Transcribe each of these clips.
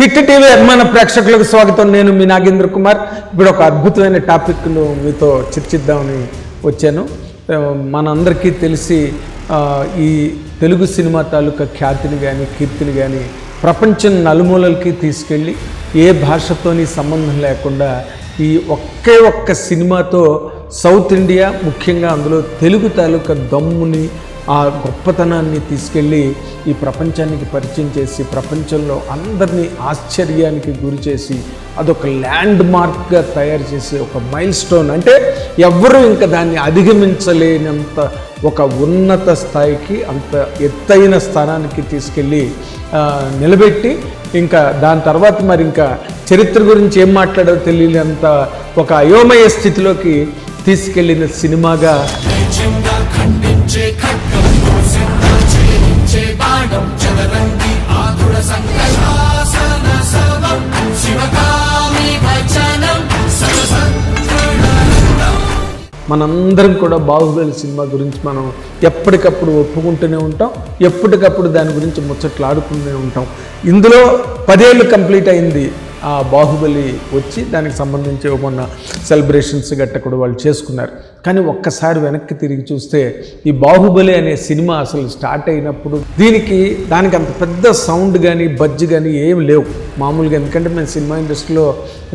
Hit TV అభిమాన ప్రేక్షకులకు స్వాగతం. నేను మీ నాగేంద్ర కుమార్. ఇప్పుడు ఒక అద్భుతమైన టాపిక్ను మీతో చర్చిద్దామని వచ్చాను. మనందరికీ తెలిసి ఈ తెలుగు సినిమా తాలూకా ఖ్యాతిని కానీ కీర్తిని కానీ ప్రపంచం నలుమూలలకి తీసుకెళ్ళి ఏ భాషతోని సంబంధం లేకుండా ఈ ఒకే ఒక్క సినిమాతో సౌత్ ఇండియా ముఖ్యంగా అందులో తెలుగు తాలూకా దమ్ముని ఆ గొప్పతనాన్ని తీసుకెళ్ళి ఈ ప్రపంచానికి పరిచయం చేసి ప్రపంచంలో అందరినీ ఆశ్చర్యానికి గురి చేసి అదొక ల్యాండ్ మార్క్గా తయారు చేసి ఒక మైల్ స్టోన్ అంటే ఎవరు ఇంకా దాన్ని అధిగమించలేనంత ఒక ఉన్నత స్థాయికి అంత ఎత్తైన స్థానానికి తీసుకెళ్ళి నిలబెట్టి ఇంకా దాని తర్వాత మరి ఇంకా చరిత్ర గురించి ఏం మాట్లాడో తెలియనంత ఒక అయోమయ స్థితిలోకి తీసుకెళ్ళిన సినిమాగా సిద్ధ బాణం చదరంగి ఆతుర శివకామి మనందరం కూడా బాహుబలి సినిమా గురించి మనం ఎప్పటికప్పుడు ఒప్పుకుంటూనే ఉంటాం ఎప్పటికప్పుడు దాని గురించి ముచ్చట్లాడుకుంటూనే ఉంటాం. ఇందులో పదేళ్ళు కంప్లీట్ అయింది ఆ బాహుబలి వచ్చి దానికి సంబంధించి మొన్న సెలబ్రేషన్స్ గట్ట కూడా వాళ్ళు చేసుకున్నారు. కానీ ఒక్కసారి వెనక్కి తిరిగి చూస్తే ఈ బాహుబలి అనే సినిమా అసలు స్టార్ట్ అయినప్పుడు దీనికి దానికి అంత పెద్ద సౌండ్ కానీ బజ్జ్ కానీ ఏం లేవు. మామూలుగా ఎందుకంటే మేము సినిమా ఇండస్ట్రీలో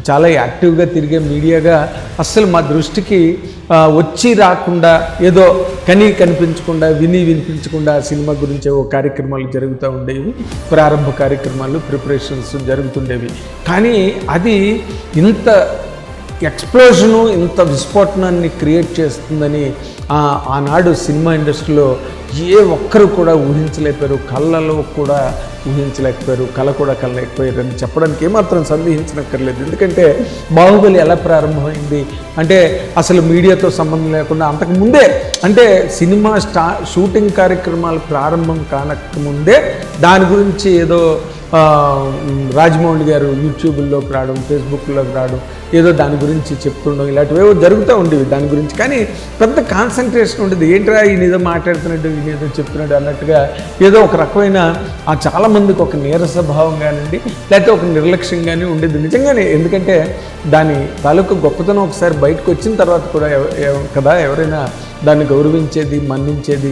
చాలా యాక్టివ్గా తిరిగే మీడియాగా అస్సలు మా దృష్టికి వచ్చి రాకుండా ఏదో కని కనిపించకుండా విని వినిపించకుండా సినిమా గురించి ఓ కార్యక్రమాలు జరుగుతూ ఉండేవి. ప్రారంభ కార్యక్రమాలు ప్రిపరేషన్స్ జరుగుతుండేవి. కానీ అది ఇంత ఎక్స్ప్లోజను ఇంత విస్ఫోటనాన్ని క్రియేట్ చేస్తుందని ఆనాడు సినిమా ఇండస్ట్రీలో ఏ ఒక్కరు కూడా ఊహించలేకపోయారు. కళ్ళలో కూడా ఊహించలేకపోయారు. కళ కూడా కలలేకపోయారు అని చెప్పడానికి ఏమాత్రం సందేహించనక్కర్లేదు. ఎందుకంటే బాహుబలి ఎలా ప్రారంభమైంది? అంటే అసలు మీడియాతో సంబంధం లేకుండా అంతకు ముందే అంటే సినిమా స్టా షూటింగ్ కార్యక్రమాలు ప్రారంభం కానక ముందే దాని గురించి ఏదో రాజమౌళి గారు యూట్యూబ్లోకి రావడం ఫేస్బుక్లోకి రావడం ఏదో దాని గురించి చెప్తుండడం ఇలాంటివి ఏవో జరుగుతూ ఉండేవి దాని గురించి. కానీ పెద్ద కాన్సన్ట్రేషన్ ఉండేది. ఏంట్రా ఈయన ఏదో మాట్లాడుతున్నాడు ఈయన ఏదో చెప్తున్నాడు అన్నట్టుగా ఏదో ఒక రకమైన ఆ చాలామందికి ఒక నీరస భావం కానివ్వండి లేకపోతే ఒక నిర్లక్ష్యం కానీ ఉండేది. నిజంగానే ఎందుకంటే దాని తాలూకు గొప్పతనం ఒకసారి బయటకు వచ్చిన తర్వాత కూడా కదా ఎవరైనా దాన్ని గౌరవించేది మన్నించేది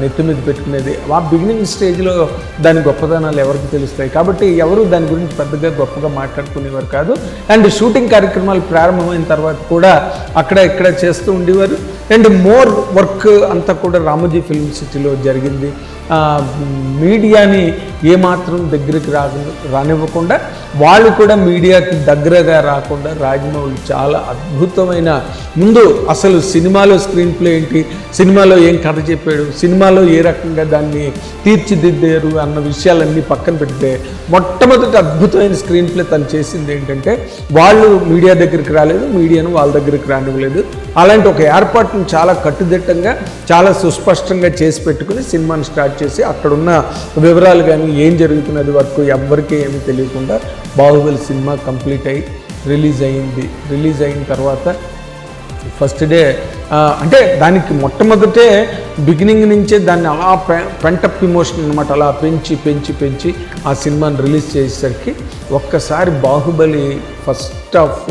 నెత్తి మీద పెట్టుకునేది. ఆ బిగినింగ్ స్టేజ్లో దాని గొప్పదనాలు ఎవరికి తెలుస్తాయి? కాబట్టి ఎవరు దాని గురించి పెద్దగా గొప్పగా మాట్లాడుకునేవారు కాదు. అండ్ షూటింగ్ కార్యక్రమాలు ప్రారంభమైన తర్వాత కూడా అక్కడ ఇక్కడ చేస్తూ ఉండేవారు. అండ్ మోర్ వర్క్ అంతా కూడా రామోజీ ఫిల్మ్ సిటీలో జరిగింది. మీడియాని ఏమాత్రం దగ్గరికి రా రానివ్వకుండా వాళ్ళు కూడా మీడియాకి దగ్గరగా రాకుండా రాజమౌళి చాలా అద్భుతమైన ముందు అసలు సినిమాలో స్క్రీన్ ప్లే ఏంటి సినిమాలో ఏం కథ చెప్పాడు సినిమాలో ఏ రకంగా దాన్ని తీర్చిదిద్దారు అన్న విషయాలన్నీ పక్కన పెడితే మొట్టమొదటి అద్భుతమైన స్క్రీన్ ప్లే తను చేసింది ఏంటంటే వాళ్ళు మీడియా దగ్గరికి రాలేదు మీడియాను వాళ్ళ దగ్గరికి రానివ్వలేదు. అలాంటి ఒక ఏర్పాటును చాలా కట్టుదిట్టంగా చాలా సుస్పష్టంగా చేసి పెట్టుకుని సినిమాని స్టార్ట్ చేసి అక్కడున్న వివరాలు కానీ ఏం జరుగుతున్నది వరకు ఎవ్వరికీ ఏమి తెలియకుండా బాహుబలి సినిమా కంప్లీట్ అయ్యి రిలీజ్ అయింది. రిలీజ్ అయిన తర్వాత ఫస్ట్ డే అంటే దానికి మొట్టమొదటే బిగినింగ్ నుంచే దాన్ని అలా పెంటప్ ఇమోషన్ అనమాట అలా పెంచి పెంచి పెంచి ఆ సినిమాని రిలీజ్ చేసేసరికి ఒక్కసారి బాహుబలి ఫస్ట్ ఆఫ్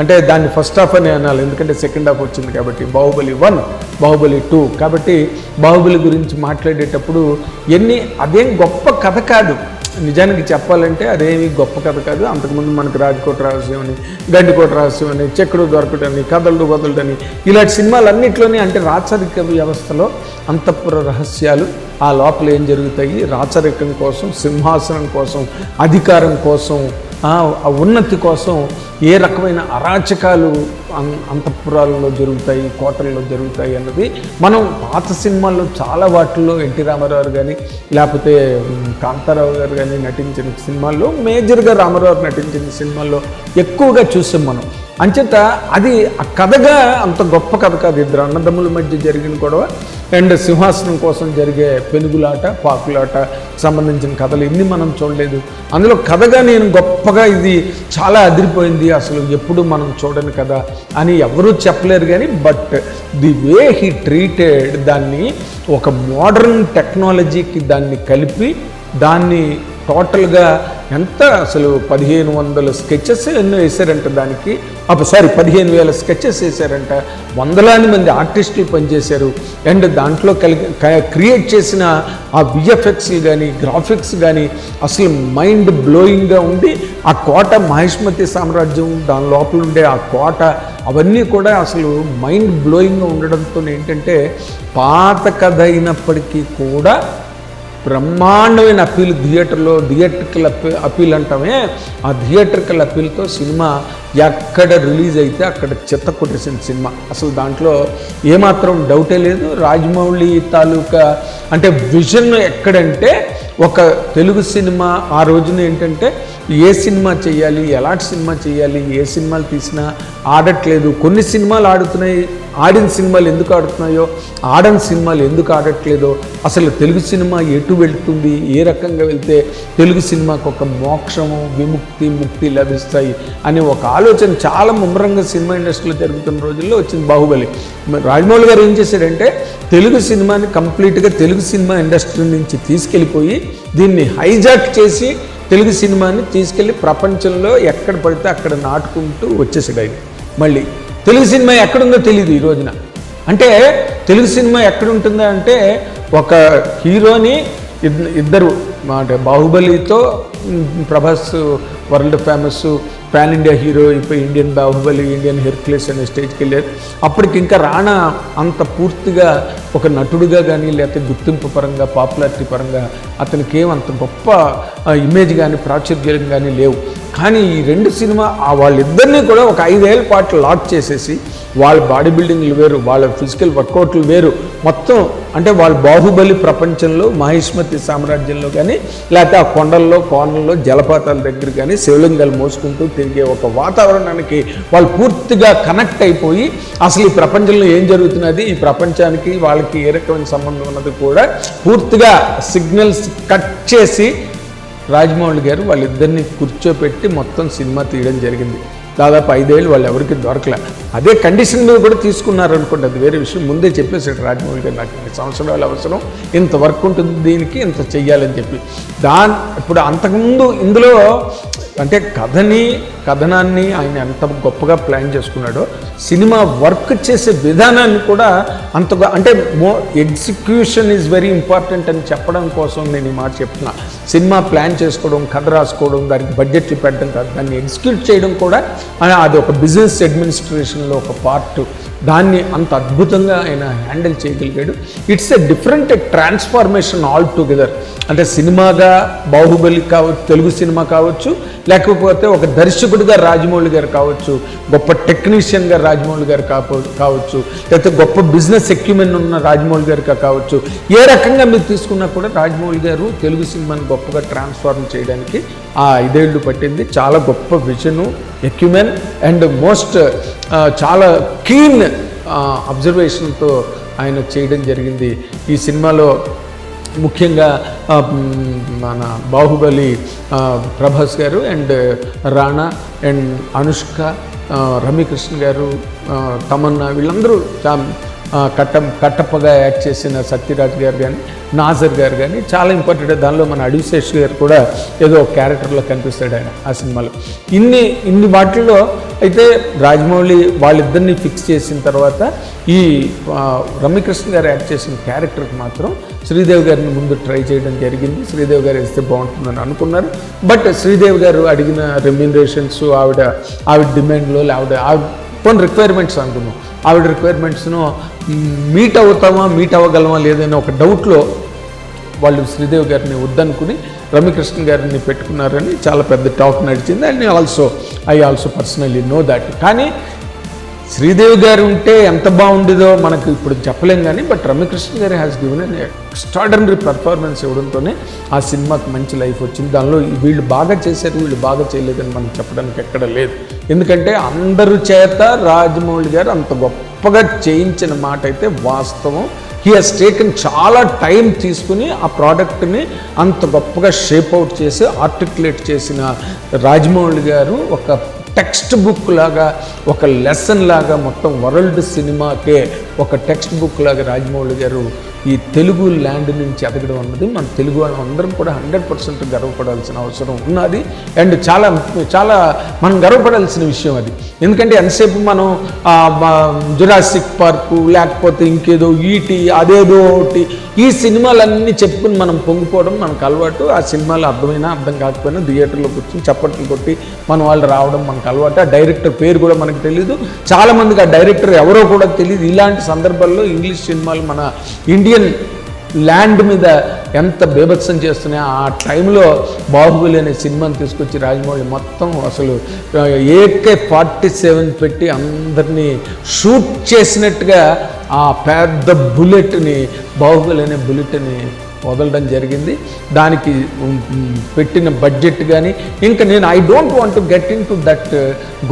అంటే దాన్ని ఫస్ట్ హాఫ్ అని అనాలి. ఎందుకంటే సెకండ్ హాఫ్ వచ్చింది కాబట్టి బాహుబలి వన్ బాహుబలి టూ కాబట్టి బాహుబలి గురించి మాట్లాడేటప్పుడు ఎన్ని అదేం గొప్ప కథ కాదు. నిజానికి చెప్పాలంటే అదేమి గొప్ప కథ కాదు. అంతకుముందు మనకు రాజకోట రహస్యం అని గండికోట రహస్యం అని చెక్కుడు దొరకటని కథలు వదలటని ఇలాంటి సినిమాలన్నింటిలోనే అంటే రాచరిక వ్యవస్థలో అంతఃపుర రహస్యాలు ఆ లోపల ఏం జరుగుతాయి? రాచరికం కోసం సింహాసనం కోసం అధికారం కోసం ఆ ఉన్నతి కోసం ఏ రకమైన అరాచకాలు అం- అంతఃపురాలలో జరుగుతాయి కోటల్లో జరుగుతాయి అన్నది మనం పాత సినిమాల్లో చాలా వాటిల్లో ఎన్టీ రామారావు కానీ లేకపోతే కాంతారావు గారు కానీ నటించిన సినిమాల్లో మేజర్గా రామారావు నటించిన సినిమాల్లో ఎక్కువగా చూసాం మనం. అంచేత అది ఆ కథగా అంత గొప్ప కథ కాదు ఇద్దరు అన్నదమ్ముల మధ్య జరిగిన గొడవ అండ్ సింహాసనం కోసం జరిగే పెనుగులాట పాకులాట సంబంధించిన కథలు ఇన్ని మనం చూడలేదు. అందులో కథగా నేను గొప్పగా ఇది చాలా అదిరిపోయింది అసలు ఎప్పుడు మనం చూడని కథ అని ఎవరూ చెప్పలేరు కానీ but the way he treated దాన్ని ఒక మోడర్న్ టెక్నాలజీకి దాన్ని కలిపి దాన్ని టోటల్గా ఎంత అసలు పదిహేను వందల స్కెచెస్ ఎన్నో వేశారంట దానికి? అప్పుడు సారీ పదిహేను వేల స్కెచెస్ వేశారంట. వందలాది మంది ఆర్టిస్టులు పనిచేశారు. అండ్ దాంట్లో కలిగి క్రియేట్ చేసిన ఆ విఎఫ్ఎక్స్ కానీ గ్రాఫిక్స్ కానీ అసలు మైండ్ బ్లోయింగ్గా ఉండి ఆ కోట మహిష్మతి సామ్రాజ్యం దాని లోపల ఉండే ఆ కోట అవన్నీ కూడా అసలు మైండ్ బ్లోయింగ్గా ఉండడంతో ఏంటంటే పాత కథ అయినప్పటికీ కూడా బ్రహ్మాండమైన అప్పీల్ థియేటర్లో థియేటర్కల్ అప్పీ అప్పీల్ అంటామే ఆ థియేటర్కల్ అప్పీల్తో సినిమా ఎక్కడ రిలీజ్ అయితే అక్కడ చెత్త కొట్టేసిన సినిమా. అసలు దాంట్లో ఏమాత్రం డౌటే లేదు. రాజమౌళి తాలూకా అంటే విజన్ ఎక్కడంటే ఒక తెలుగు సినిమా ఆ రోజున ఏంటంటే ఏ సినిమా చేయాలి ఎలాంటి సినిమా చేయాలి ఏ సినిమాలు తీసినా ఆడట్లేదు. కొన్ని సినిమాలు ఆడుతున్నాయి ఆడిన సినిమాలు ఎందుకు ఆడుతున్నాయో ఆడని సినిమాలు ఎందుకు ఆడట్లేదో అసలు తెలుగు సినిమా ఎటు వెళ్తుంది ఏ రకంగా వెళ్తే తెలుగు సినిమాకు ఒక మోక్షము విముక్తి ముక్తి లభిస్తాయి అనే ఒక ఆలోచన చాలా ముమ్మరంగా సినిమా ఇండస్ట్రీలో జరుగుతున్న రోజుల్లో వచ్చింది బాహుబలి. రాజమౌళి గారు ఏం చేశారంటే తెలుగు సినిమాని కంప్లీట్గా తెలుగు సినిమా ఇండస్ట్రీ నుంచి తీసుకెళ్ళిపోయి దీన్ని హైజాక్ చేసి తెలుగు సినిమాని తీసుకెళ్ళి ప్రపంచంలో ఎక్కడ పడితే అక్కడ నాటుకుంటూ వచ్చేసాడు ఆయన. మళ్ళీ తెలుగు సినిమా ఎక్కడుందో తెలియదు ఈ రోజున. అంటే తెలుగు సినిమా ఎక్కడ ఉంటుందా అంటే ఒక హీరోని ఇద్దరు అంటే బాహుబలితో Prabhas world famous pan India hero ఇప్పుడు ఇండియన్ బాహుబలి ఇండియన్ హెర్క్లెస్ అనే స్టేజ్కి వెళ్ళారు. అప్పటికి ఇంకా రాణా అంత పూర్తిగా ఒక నటుడుగా కానీ లేకపోతే గుర్తింపు పరంగా పాపులారిటీ పరంగా అతనికి ఏం అంత గొప్ప ఇమేజ్ కానీ ప్రాచుర్యం కానీ లేవు. కానీ ఈ రెండు సినిమా వాళ్ళిద్దరినీ కూడా ఒక ఐదేళ్ళ పాటు లాక్ చేసేసి వాళ్ళ బాడీ బిల్డింగ్లు వేరు వాళ్ళ ఫిజికల్ వర్కౌట్లు వేరు. మొత్తం అంటే వాళ్ళ బాహుబలి ప్రపంచంలో మహిష్మతి సామ్రాజ్యంలో కానీ లేకపోతే ఆ కొండల్లో కోనల్లో జలపాతాల దగ్గర కానీ శివలింగాలు మోసుకుంటూ తిరిగే ఒక వాతావరణానికి వాళ్ళు పూర్తిగా కనెక్ట్ అయిపోయి అసలు ఈ ప్రపంచంలో ఏం జరుగుతున్నది? ఈ ప్రపంచానికి వాళ్ళకి ఏ రకమైన సంబంధం ఉన్నది కూడా పూర్తిగా సిగ్నల్స్ కట్ చేసి రాజమౌళి గారు వాళ్ళిద్దరిని కూర్చోపెట్టి మొత్తం సినిమా తీయడం జరిగింది. దాదాపు ఐదేళ్ళు వాళ్ళు ఎవరికి దొరకలే. అదే కండిషన్ మీద కూడా తీసుకున్నారు అనుకోండి అది వేరే విషయం. ముందే చెప్పేసాడు రాజమౌళి గారు నాకు ఇన్ని సంవత్సరాలు అవసరం ఇంత వర్క్ ఉంటుంది దీనికి ఇంత చెయ్యాలని చెప్పి. దాని ఇప్పుడు అంతకుముందు ఇందులో అంటే కథని కథనాన్ని ఆయన ఎంత గొప్పగా ప్లాన్ చేసుకున్నాడో సినిమా వర్క్ చేసే విధానాన్ని కూడా అంతగా అంటే మో ఎగ్జిక్యూషన్ ఈజ్ వెరీ ఇంపార్టెంట్ అని చెప్పడం కోసం నేను ఈ మాట చెప్తున్నా. సినిమా ప్లాన్ చేసుకోవడం కథ రాసుకోవడం దానికి బడ్జెట్లు పెట్టడం కాదు. దాన్ని ఎగ్జిక్యూట్ చేయడం కూడా అది ఒక బిజినెస్ అడ్మినిస్ట్రేషన్లో ఒక పార్ట్ దాన్ని అంత అద్భుతంగా ఆయన హ్యాండిల్ చేయగలిగాడు. It's a different transformation all together అంటే సినిమాగా బాహుబలి కావచ్చు తెలుగు సినిమా కావచ్చు లేకపోతే ఒక దర్శకుడిగా రాజమౌళి గారు కావచ్చు గొప్ప టెక్నీషియన్గా రాజమౌళి గారు కావచ్చు లేకపోతే గొప్ప బిజినెస్ ఎక్విప్మెంట్ ఉన్న రాజమౌళి గారు కావచ్చు ఏ రకంగా మీరు తీసుకున్నా కూడా రాజమౌళి గారు తెలుగు సినిమాని గొప్పగా ట్రాన్స్ఫార్మ్ చేయడానికి ఆ ఐదేళ్ళు పట్టింది. చాలా గొప్ప విజను ఎక్యుమెన్ అండ్ మోస్ట్ చాలా కీన్ అబ్జర్వేషన్తో ఆయన చేయడం జరిగింది. ఈ సినిమాలో ముఖ్యంగా మన బాహుబలి ప్రభాస్ గారు అండ్ రాణా అండ్ అనుష్క రమ్యకృష్ణ గారు తమన్నా వీళ్ళందరూ కట్ట కట్టప్పగా యాక్ట్ చేసిన సత్యరాజ్ గారు కానీ నాజర్ గారు కానీ చాలా ఇంపార్టెంట్ దానిలో మన అడిశేష్ గారు కూడా ఏదో ఒక క్యారెక్టర్లో కనిపిస్తాడు ఆయన ఆ సినిమాలో. ఇన్ని ఇన్ని వాటిల్లో అయితే రాజమౌళి వాళ్ళిద్దరిని ఫిక్స్ చేసిన తర్వాత ఈ రమ్యకృష్ణ గారు యాక్ట్ చేసిన క్యారెక్టర్కి మాత్రం శ్రీదేవి గారిని ముందు ట్రై చేయడం జరిగింది. శ్రీదేవి గారు వేస్తే బాగుంటుందని అనుకున్నారు. బట్ శ్రీదేవి గారు అడిగిన రెమ్యూనరేషన్స్ ఆవిడ ఆవిడ డిమాండ్లో లేవిడ ఆవిడ కొన్ని రిక్వైర్మెంట్స్ అనుకున్నాం ఆవిడ రిక్వైర్మెంట్స్ను మీట్ అవుతామా మీట్ అవ్వగలమా లేదనే ఒక డౌట్లో వాళ్ళు శ్రీదేవి గారిని వద్దనుకుని రమ్యకృష్ణ గారిని పెట్టుకున్నారని చాలా పెద్ద టాక్ నడిచింది. And also I also personally know that కానీ శ్రీదేవి గారు ఉంటే ఎంత బాగుండేదో మనకు ఇప్పుడు చెప్పలేం కానీ బట్ రమ్యకృష్ణ గారి has given an extraordinary performance ఇవ్వడంతోనే ఆ సినిమాకి మంచి లైఫ్ వచ్చింది. దానిలో వీళ్ళు బాగా చేశారు వీళ్ళు బాగా చేయలేదని మనం చెప్పడానికి ఎక్కడ లేదు. ఎందుకంటే అందరు చేత రాజమౌళి గారు అంత గొప్ప గొప్పగా చేయించిన మాట అయితే వాస్తవం. హీ హాస్ టేకన్ చాలా టైం తీసుకుని ఆ ప్రోడక్ట్ని అంత గొప్పగా షేప్ అవుట్ చేసి ఆర్టికులేట్ చేసిన రాజమౌళి గారు ఒక టెక్స్ట్ బుక్ లాగా ఒక లెసన్ లాగా మొత్తం వరల్డ్ సినిమాకే ఒక టెక్స్ట్ బుక్ లాగా రాజమౌళి గారు ఈ తెలుగు ల్యాండ్ నుంచి ఎదగడం అన్నది మన తెలుగు వాళ్ళం అందరం కూడా హండ్రెడ్ పర్సెంట్ గర్వపడాల్సిన అవసరం ఉన్నది. అండ్ చాలా చాలా మనం గర్వపడాల్సిన విషయం అది. ఎందుకంటే ఎంతసేపు మనం జురాసిక్ పార్కు లేకపోతే ఇంకేదో ఈటి అదేదో ఒకటి ఈ సినిమాలన్నీ చెప్పుకుని మనం పొంగిపోవడం మనకు అలవాటు. ఆ సినిమాలు అర్థమైనా అర్థం కాకపోయినా థియేటర్లో కూర్చొని చప్పట్లు కొట్టి మన వాళ్ళు రావడం మనకు అలవాటు. ఆ డైరెక్టర్ పేరు కూడా మనకు తెలియదు చాలామందికి ఆ డైరెక్టర్ ఎవరో కూడా తెలియదు ఇలాంటి సందర్భాల్లో ఇంగ్లీష్ సినిమాలు మన ఇండియన్ ల్యాండ్ మీద ఎంత బీభత్సం చేస్తున్నాయి ఆ టైంలో బాహుబలి అనే సినిమాని తీసుకొచ్చి రాజమౌళి మొత్తం అసలు ఏకే ఫార్టీ సెవెన్ పెట్టి అందరినీ షూట్ చేసినట్టుగా ఆ పెద్ద బుల్లెట్ని బాహుబలి అనే బుల్లెట్ని వదలడం జరిగింది. దానికి పెట్టిన బడ్జెట్ కానీ ఇంకా నేను I don't want to get in to that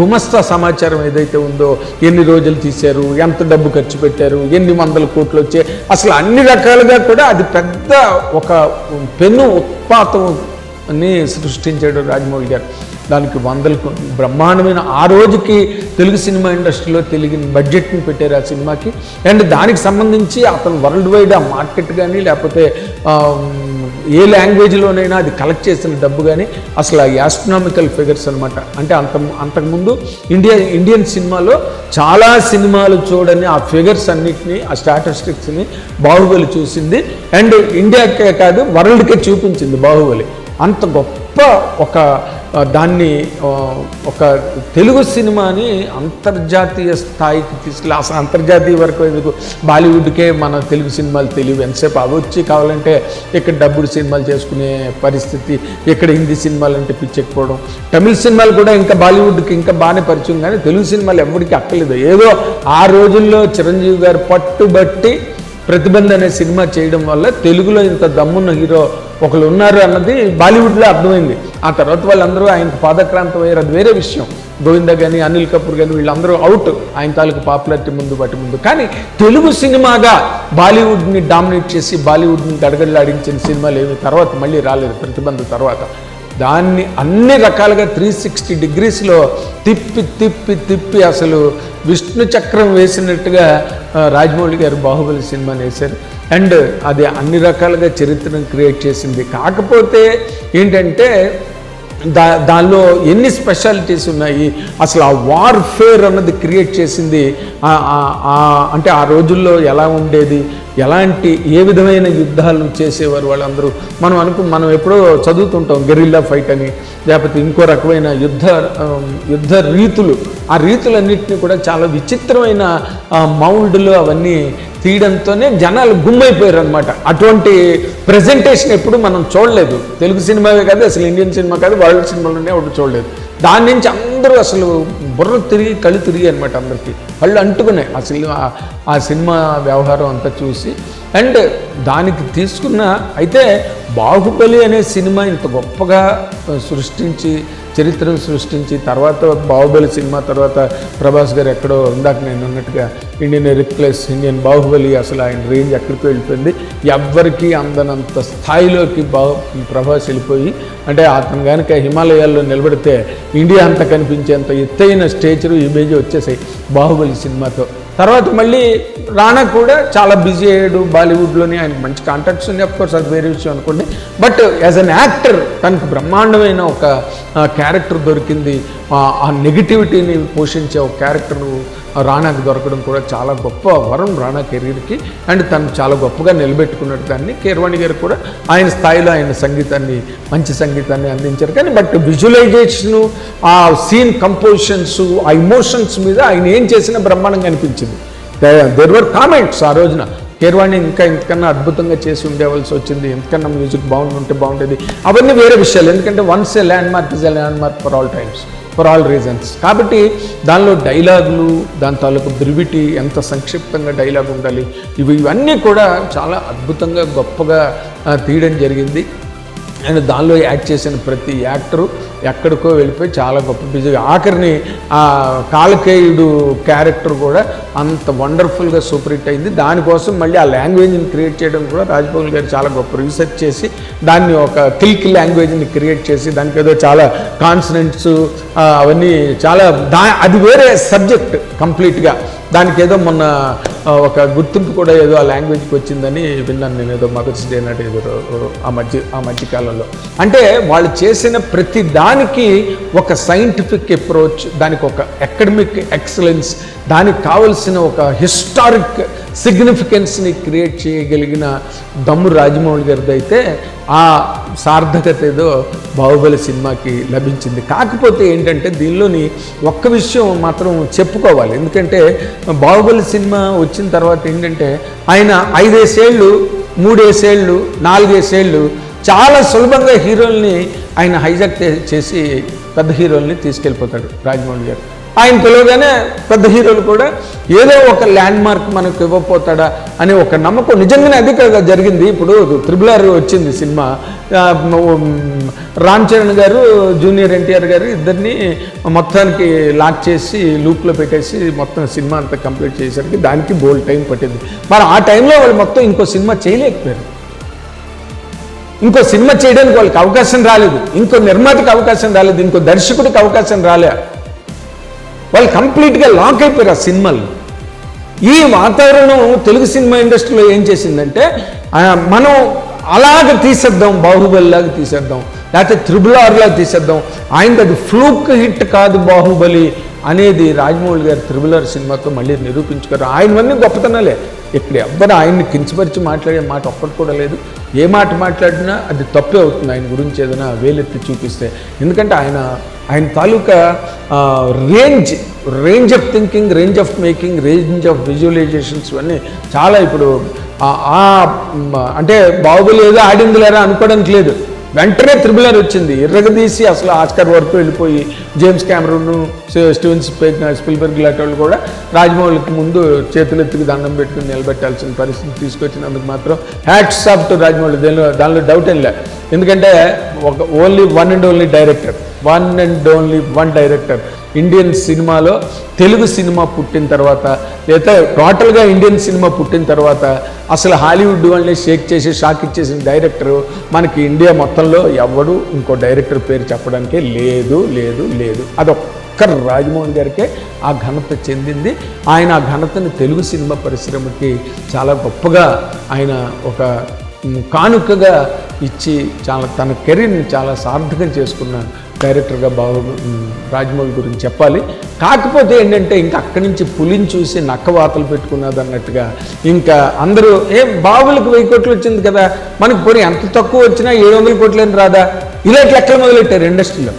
గుమస్తా సమాచారం ఏదైతే ఉందో ఎన్ని రోజులు తీశారు ఎంత డబ్బు ఖర్చు పెట్టారు ఎన్ని వందల కోట్లు వచ్చాయి అసలు అన్ని రకాలుగా కూడా అది పెద్ద ఒక పెను ఉత్పాతం అని సృష్టించాడు రాజమౌళి గారు. దానికి వందలకు బ్రహ్మాండమైన ఆ రోజుకి తెలుగు సినిమా ఇండస్ట్రీలో తెలుగు బడ్జెట్ని పెట్టారు ఆ సినిమాకి. అండ్ దానికి సంబంధించి అతను వరల్డ్ వైడ్ ఆ మార్కెట్ కానీ లేకపోతే ఏ లాంగ్వేజ్లోనైనా అది కలెక్ట్ చేసిన డబ్బు కానీ అసలు ఆ యాస్ట్రామికల్ ఫిగర్స్ అనమాట అంటే అంత అంతకుముందు ఇండియా ఇండియన్ సినిమాలో చాలా సినిమాలు చూడని ఆ ఫిగర్స్ అన్నిటినీ ఆ స్టాటిస్టిక్స్ని బాహుబలి చూసింది. అండ్ ఇండియాకే కాదు వరల్డ్కే చూపించింది బాహుబలి. అంత గొప్ప ఒక దాన్ని ఒక తెలుగు సినిమాని అంతర్జాతీయ స్థాయికి తీసుకెళ్ళి అసలు అంతర్జాతీయ వరకు ఎందుకు? బాలీవుడ్కే మన తెలుగు సినిమాలు తెలియవు ఎంతసేపు అవి వచ్చి కావాలంటే ఇక్కడ డబ్బుడు సినిమాలు చేసుకునే పరిస్థితి ఇక్కడ హిందీ సినిమాలు అంటే పిచ్చెక్కిపోవడం. తమిళ సినిమాలు కూడా ఇంకా బాలీవుడ్కి ఇంకా బాగానే పరిచయం కానీ తెలుగు సినిమాలు ఎవరికి అక్కర్లేదు. ఏదో ఆ రోజుల్లో చిరంజీవి గారు పట్టుబట్టి ప్రతిబంధ అనే సినిమా చేయడం వల్ల తెలుగులో ఇంత దమ్మున్న హీరో ఒకరు ఉన్నారు అన్నది బాలీవుడ్లో అర్థమైంది. ఆ తర్వాత వాళ్ళందరూ ఆయనకు పాదక్రాంతం అయ్యారు. అది వేరే విషయం. గోవింద కానీ అనిల్ కపూర్ కానీ వీళ్ళందరూ అవుట్ ఆయన తాలూకు పాపులారిటీ ముందు బట్టి ముందు. కానీ తెలుగు సినిమాగా బాలీవుడ్ని డామినేట్ చేసి బాలీవుడ్ని గడగడలాడించిన సినిమాలు ఏమి? తర్వాత మళ్ళీ రాలేదు. ప్రతిబంధ తర్వాత. దాన్ని అన్ని రకాలుగా త్రీ సిక్స్టీ డిగ్రీస్లో తిప్పి తిప్పి తిప్పి అసలు విష్ణు చక్రం వేసినట్టుగా రాజమౌళి గారు బాహుబలి సినిమాని వేశారు అండ్ అది అన్ని రకాలుగా చరిత్రను క్రియేట్ చేసింది. కాకపోతే ఏంటంటే దా దానిలో ఎన్ని స్పెషాలిటీస్ ఉన్నాయి? అసలు ఆ వార్ఫేర్ అన్నది క్రియేట్ చేసింది అంటే ఆ రోజుల్లో ఎలా ఉండేది? ఎలాంటి ఏ విధమైన యుద్ధాలు చేసేవారు వాళ్ళందరూ? మనం అనుకు మనం ఎప్పుడో చదువుతుంటాం గెరిల్లా ఫైట్ అని లేకపోతే ఇంకో రకమైన యుద్ధ యుద్ధ రీతులు. ఆ రీతులన్నింటినీ కూడా చాలా విచిత్రమైన మౌల్డ్లు అవన్నీ తీయడంతోనే జనాలు గుమ్మైపోయారు అనమాట అటువంటి ప్రజెంటేషన్ ఎప్పుడు మనం చూడలేదు. తెలుగు సినిమావే కాదు అసలు ఇండియన్ సినిమా కాదు వరల్డ్ సినిమాలోనే ఒకటి చూడలేదు. దాని నుంచి అందరూ అసలు బుర్ర తిరిగి కళ్ళు తిరిగి అనమాట అందరికీ. కళ్ళు అంటుకున్నాయి. అసలు ఆ- సినిమా వ్యవహారం అంతా చూసి. అండ్ దానికి తీసుకున్న అయితే బాహుబలి అనే సినిమా ఇంత గొప్పగా సృష్టించి చరిత్రను సృష్టించి తర్వాత బాహుబలి సినిమా తర్వాత ప్రభాస్ గారు ఎక్కడో ఇందాక నేను ఉన్నట్టుగా ఇండియన్ రిప్లేస్ ఇండియన్ బాహుబలి అసలు ఆయన రేంజ్ ఎక్కడికి వెళ్ళిపోయింది. ఎవ్వరికీ అందనంత స్థాయిలోకి బాహు ప్రభాస్ వెళ్ళిపోయి అంటే అతను కనుక హిమాలయాల్లో నిలబడితే ఇండియా అంతా కనిపించేంత ఎత్తైన స్టేచరు ఇమేజ్ వచ్చేసాయి బాహుబలి సినిమాతో. తర్వాత మళ్ళీ రానా కూడా చాలా బిజీ అయ్యాడు బాలీవుడ్లోని ఆయనకు మంచి కాంటాక్ట్స్ ఉంది కోర్స్ అది వేరే విషయం అనుకోండి. బట్ యాజ్ అన్ యాక్టర్ తనకు బ్రహ్మాండమైన ఒక క్యారెక్టర్ దొరికింది. ఆ నెగిటివిటీని పోషించే ఒక క్యారెక్టర్ రాణాకి దొరకడం కూడా చాలా గొప్ప వరం రాణా కెరీర్కి. అండ్ తను చాలా గొప్పగా నిలబెట్టుకున్నట్టు దాన్ని కేర్వాణి గారు కూడా ఆయన స్థాయిలో ఆయన సంగీతాన్ని మంచి సంగీతాన్ని అందించారు. కానీ బట్ విజువలైజేషను ఆ సీన్ కంపోజిషన్స్ ఆ ఇమోషన్స్ మీద ఆయన ఏం చేసినా బ్రహ్మాండంగా అనిపించింది. దెర్ వర్ కామెంట్స్ ఆ రోజున. కేర్వాణి ఇంకా ఇంతకన్నా అద్భుతంగా చేసి ఉండేవలసి వచ్చింది. ఎంతకన్నా మ్యూజిక్ బాగుంటుంటే బాగుండేది. అవన్నీ వేరే విషయాలు. ఎందుకంటే once a landmark is a landmark for all times. For all reasons కాబట్టి దానిలో డైలాగులు దాని తాలూకు బ్రివిటీ ఎంత సంక్షిప్తంగా డైలాగ్ ఉండాలి ఇవి ఇవన్నీ కూడా చాలా అద్భుతంగా గొప్పగా తీయడం జరిగింది. అండ్ దానిలో యాక్ట్ చేసిన ప్రతి యాక్టరు ఎక్కడికో వెళ్ళిపోయి చాలా గొప్ప బిజీగా ఆఖరిని ఆ కాలకేయుడు క్యారెక్టర్ కూడా అంత వండర్ఫుల్గా సూపర్ హిట్ అయింది. దానికోసం మళ్ళీ ఆ లాంగ్వేజ్ని క్రియేట్ చేయడం కూడా రాజభవన్ గారు చాలా గొప్ప రీసెర్చ్ చేసి దాన్ని ఒక కిల్క్ లాంగ్వేజ్ని క్రియేట్ చేసి దానికి ఏదో చాలా కాన్సనెంట్స్ అవన్నీ చాలా దా అది వేరే సబ్జెక్ట్ కంప్లీట్గా దానికి ఏదో మొన్న ఒక గుర్తింపు కూడా ఏదో ఆ లాంగ్వేజ్కి వచ్చిందని విన్నాను నేను ఏదో మదర్స్ డే నాటి ఏదో రో- ఆ మధ్య ఆ మధ్యకాలంలో అంటే వాళ్ళు చేసిన ప్రతి దానికి ఒక సైంటిఫిక్ అప్రోచ్ దానికి ఒక అకాడమిక్ ఎక్సలెన్స్ దానికి కావలసిన ఒక హిస్టారిక్ సిగ్నిఫికెన్స్ని క్రియేట్ చేయగలిగిన దమ్ము రాజమౌళి గారిది అయితే ఆ సార్థకత ఏదో బాహుబలి సినిమాకి లభించింది. కాకపోతే ఏంటంటే దీనిలోని ఒక్క విషయం మాత్రం చెప్పుకోవాలి. ఎందుకంటే బాహుబలి సినిమా వచ్చిన తర్వాత ఏంటంటే ఆయన ఐదేసేళ్ళు మూడేసేళ్ళు నాలుగేసేళ్ళు చాలా సులభంగా హీరోల్ని ఆయన హైజాక్ చేసి పెద్ద హీరోల్ని తీసుకెళ్ళిపోతాడు రాజమౌళి గారు. ఆయన పిలవగానే పెద్ద హీరోలు కూడా ఏదో ఒక ల్యాండ్ మార్క్ మనకు ఇవ్వపోతాడా అనే ఒక నమ్మకం నిజంగానే అది కదా జరిగింది. ఇప్పుడు త్రిబుల్ ఆర్ వచ్చింది సినిమా. రామ్ చరణ్ గారు జూనియర్ ఎన్టీఆర్ గారు ఇద్దరిని మొత్తానికి లాక్ చేసి లూప్లో పెట్టేసి మొత్తం సినిమా అంతా కంప్లీట్ చేసేసరికి దానికి బోల్డ్ టైం పట్టింది. మరి ఆ టైంలో వాళ్ళు మొత్తం ఇంకో సినిమా చేయలేకపోయారు. ఇంకో సినిమా చేయడానికి వాళ్ళకి అవకాశం రాలేదు. ఇంకో నిర్మాతకి అవకాశం రాలేదు. ఇంకో దర్శకుడికి అవకాశం రాలే. వాళ్ళు కంప్లీట్గా లాక్ అయిపోయారు ఆ సినిమాలు. ఈ వాతావరణం తెలుగు సినిమా ఇండస్ట్రీలో ఏం చేసిందంటే మనం అలాగ తీసేద్దాం బాహుబలి లాగా తీసేద్దాం లేకపోతే త్రిబుల్ ఆర్లాగా తీసేద్దాం ఆయనది అది ఫ్లూక్ హిట్ కాదు బాహుబలి అనేది రాజమౌళి గారు త్రిబుల్ ఆర్ సినిమాతో మళ్ళీ నిరూపించుకోరు ఆయనవన్నీ గొప్పతనాలే. ఇక్కడ ఎవ్వరు ఆయన్ని కించపరిచి మాట్లాడే మాట ఒక్కటి కూడా లేదు. ఏ మాట మాట్లాడినా అది తప్పే అవుతుంది ఆయన గురించి ఏదైనా వేలెత్తి చూపిస్తే. ఎందుకంటే ఆయన ఆయన తాలూకా range range of thinking range of making range of visualisations ఇవన్నీ చాలా ఇప్పుడు ఆ- అంటే బాహుబలి ఏదో ఆడింది లేరా అనుకోవడానికి లేదు. వెంటనే త్రిబులర్ వచ్చింది. ఎర్రగదీసి అసలు ఆస్కర్ వరకు వెళ్ళిపోయి జేమ్స్ క్యామరూన్ స్టీవెన్ స్పిల్బర్గ్ లాంటి వాళ్ళు కూడా రాజమౌళికి ముందు చేతులెత్తికి దండం పెట్టుకుని నిలబెట్టాల్సిన పరిస్థితి తీసుకొచ్చినందుకు మాత్రం హ్యాట్స్ ఆఫ్ టు రాజమౌళి. దానిలో దానిలో డౌట్ ఏం లేదు ఎందుకంటే ఒక only one and only director one and only one director Indian సినిమాలో తెలుగు సినిమా పుట్టిన తర్వాత లేదా టోటల్గా ఇండియన్ సినిమా పుట్టిన తర్వాత అసలు హాలీవుడ్ వాళ్ళని షేక్ చేసి షాక్ ఇచ్చేసిన డైరెక్టర్ మనకి ఇండియా మొత్తంలో ఎవడు ఇంకో డైరెక్టర్ పేరు చెప్పడానికే లేదు లేదు లేదు. అదొక్క రాజమోహన్ గారికే ఆ ఘనత చెందింది. ఆయన ఆ ఘనతను తెలుగు సినిమా పరిశ్రమకి చాలా గొప్పగా ఆయన ఒక కానుకగా ఇచ్చి చాలా తన కెరీర్ని చాలా సార్థకం చేసుకున్న డైరెక్టర్గా బాబు రాజమౌళి గురించి చెప్పాలి. కాకపోతే ఏంటంటే ఇంకా అక్కడి నుంచి పులిని చూసి నక్క వాతలు పెట్టుకున్నది అన్నట్టుగా ఇంకా అందరూ ఏ బాబులకు వెయ్యి కోట్లు వచ్చింది కదా మనకు పోనీ ఎంత తక్కువ వచ్చినా ఏడు వందల కోట్లేని రాదా? ఇలాంటి లెక్కలు మొదలెట్టారు ఇండస్ట్రీలో.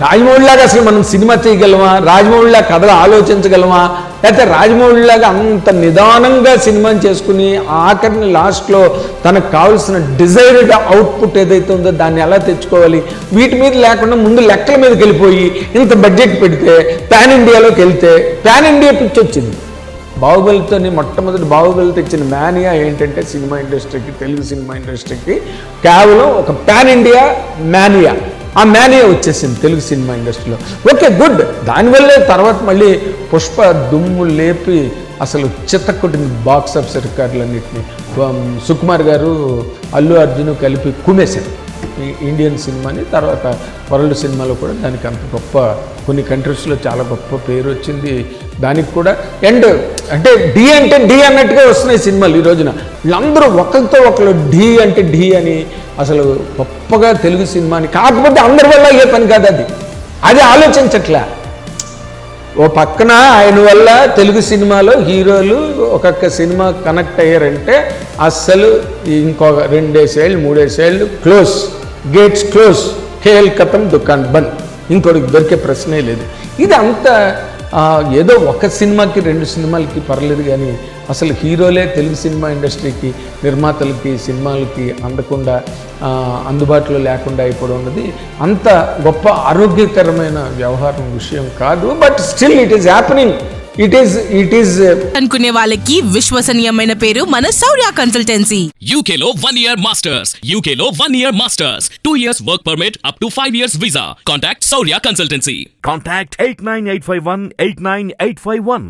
రాజమౌళిలాగా అసలు మనం సినిమా చేయగలమా? రాజమౌళిలా కథలు ఆలోచించగలమా? లేకపోతే రాజమౌళిలాగా అంత నిదానంగా సినిమాని చేసుకుని ఆఖరిని లాస్ట్లో తనకు కావాల్సిన డిజైర్డ్ అవుట్పుట్ ఏదైతే ఉందో దాన్ని ఎలా తెచ్చుకోవాలి? వీటి మీద లేకుండా ముందు లెక్కల మీదకి వెళ్ళిపోయి ఇంత బడ్జెట్ పెడితే పాన్ ఇండియాలోకి వెళ్తే పాన్ ఇండియా పిచ్చి వచ్చింది. బాహుబలితోని మొట్టమొదటి బాహుబలి తెచ్చిన మేనియా ఏంటంటే సినిమా ఇండస్ట్రీకి తెలుగు సినిమా ఇండస్ట్రీకి కేవలం ఒక పాన్ ఇండియా మేనియా. ఆ మేనియా వచ్చేసింది తెలుగు సినిమా ఇండస్ట్రీలో. Okay good. దానివల్లే తర్వాత మళ్ళీ పుష్ప దుమ్ము లేపి అసలు చిత్తకొట్టింది బాక్స్ ఆఫీస్ రికార్డులన్నింటినీ సుకుమార్ గారు అల్లు అర్జున్ కలిపి కుమేశారు ఇండియన్ సినిమాని తర్వాత వరల్డ్ సినిమాలో కూడా దానికి అంత గొప్ప కొన్ని కంట్రీస్లో చాలా గొప్ప పేరు వచ్చింది. దానికి కూడా అండ్ అంటే డి అంటే డి అన్నట్టుగా వస్తున్నాయి సినిమాలు ఈ రోజున. వీళ్ళందరూ ఒకరితో ఒకరు డి అంటే డి అని అసలు గొప్పగా తెలుగు సినిమాని కాకపోతే అందరి వల్ల ఏ పని కాదు అది. అది ఆలోచించట్లే. ఓ పక్కన ఆయన వల్ల తెలుగు సినిమాలో హీరోలు ఒక్కొక్క సినిమా కనెక్ట్ అయ్యారంటే అస్సలు ఇంకొక రెండేసేళ్ళు మూడేసేళ్ళు క్లోజ్ గేట్స్ క్లోజ్ ఖేల్ కథం దుకాన్ బంద్ ఇంకోటికి దొరికే ప్రశ్నే లేదు. ఇది అంత ఏదో ఒక సినిమాకి రెండు సినిమాలకి పర్లేదు కానీ అసలు హీరోలే తెలుగు సినిమా ఇండస్ట్రీకి నిర్మాతలకి సినిమాలకి అందకుండా అందుబాటులో లేకుండా అయిపోవడం ఉన్నది. అంత గొప్ప ఆరోగ్యకరమైన వ్యవహారం విషయం కాదు but still it is happening. It is it is అనుకునే వాళ్ళకి విశ్వసనీయమైన పేరు మన సౌర్య కన్సల్టెన్సీ. యూకే లో వన్ ఇయర్ మాస్టర్స్ యూకే లో one year masters two years work permit up to five years visa contact Sourya consultancy contact eight nine eight five one eight nine eight five one